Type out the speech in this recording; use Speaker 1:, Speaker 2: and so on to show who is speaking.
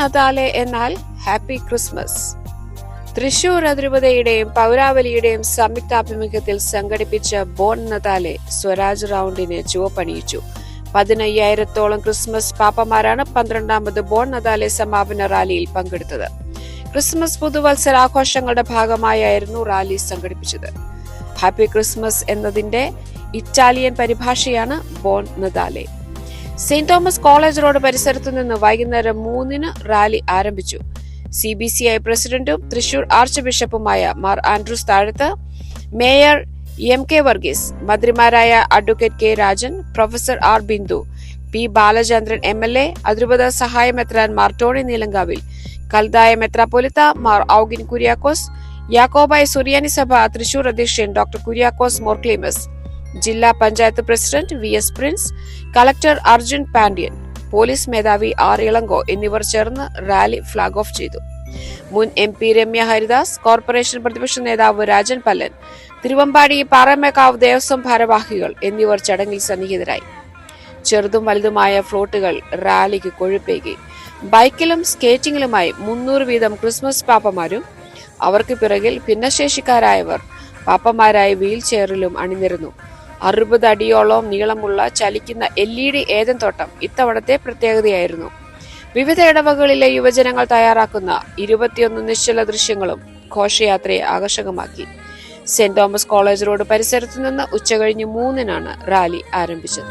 Speaker 1: നതാലെ എന്നാൽ happy Christmas. Thrissur അതിരൂപതയുടെയും പൗരാവലിയുടെയും സംയുക്താഭിമുഖ്യത്തിൽ സംഘടിപ്പിച്ച ബോൺ നതാലെ സ്വരാജ് റൗണ്ടിന് ചുവപ്പണിയിച്ചു. പതിനയ്യായിരത്തോളം ക്രിസ്മസ് പാപ്പമാരാണ് പന്ത്രണ്ടാമത് ബോൺ നതാലെ സമാപന റാലിയിൽ പങ്കെടുത്തത്. ക്രിസ്മസ് പുതുവത്സരാഘോഷങ്ങളുടെ ഭാഗമായായിരുന്നു റാലി സംഘടിപ്പിച്ചത്. ഹാപ്പി ക്രിസ്മസ് എന്നതിന്റെ Italian പരിഭാഷയാണ് Bon Natale Saint Thomas college road പരിസരത്തു നിന്ന് വൈകുന്നേരം മൂന്നിന് റാലി ആരംഭിച്ചു. സി ബി സി ഐ പ്രസിഡന്റും Thrissur arch ബിഷപ്പുമായ Mar Andrews Thazhath mayor M K Varghese മന്ത്രിമാരായ advocate K Rajan professor R Bindu P Balachandran M L A അതിരൂപത സഹായ മെത്രാൻ മാർ ടോണി നീലങ്കാവിൽ കൽതായ മെത്രാപൊലിത്ത മാർ ഔഗിൻ കുര്യാക്കോസ് യാക്കോബായ സുറിയാനി സഭ തൃശൂർ അധ്യക്ഷൻ ഡോക്ടർ കുര്യാക്കോസ് മോർക്ലീമസ് ജില്ലാ panchayat president V S Prince collector Arjun Pandian police മേധാവി ആർ ഇളങ്കോ എന്നിവർ ചേർന്ന് റാലി ഫ്ളാഗ് ഓഫ് ചെയ്തു. മുൻ M P Ramya Haridas corporation പ്രതിപക്ഷ നേതാവ് രാജൻ പല്ലൻ തിരുവമ്പാടി പാറമേക്കാവ് ദേവസ്വം ഭാരവാഹികൾ എന്നിവർ ചടങ്ങിൽ സന്നിഹിതരായി. ചെറുതും വലുതുമായ ഫ്ലോട്ടുകൾ റാലിക്ക് കൊഴുപ്പേകി. ബൈക്കിലും സ്കേറ്റിംഗിലുമായി മുന്നൂറ് വീതം ക്രിസ്മസ് പാപ്പമാരും അവർക്ക് പിറകിൽ ഭിന്നശേഷിക്കാരായവർ പാപ്പമാരായി വീൽ ചെയറിലും അണിനിരന്നു. അറുപത് അടിയോളം നീളമുള്ള ചലിക്കുന്ന എൽ ഇ ഡി ഏതൻ തോട്ടം ഇത്തവണത്തെ പ്രത്യേകതയായിരുന്നു. വിവിധ ഇടവകളിലെ യുവജനങ്ങൾ തയ്യാറാക്കുന്ന ഇരുപത്തിയൊന്ന് നിശ്ചല ദൃശ്യങ്ങളും ഘോഷയാത്രയെ ആകർഷകമാക്കി. സെന്റ് തോമസ് കോളേജ് റോഡ് പരിസരത്തു നിന്ന് ഉച്ചകഴിഞ്ഞ് മൂന്നിനാണ് റാലി ആരംഭിച്ചത്.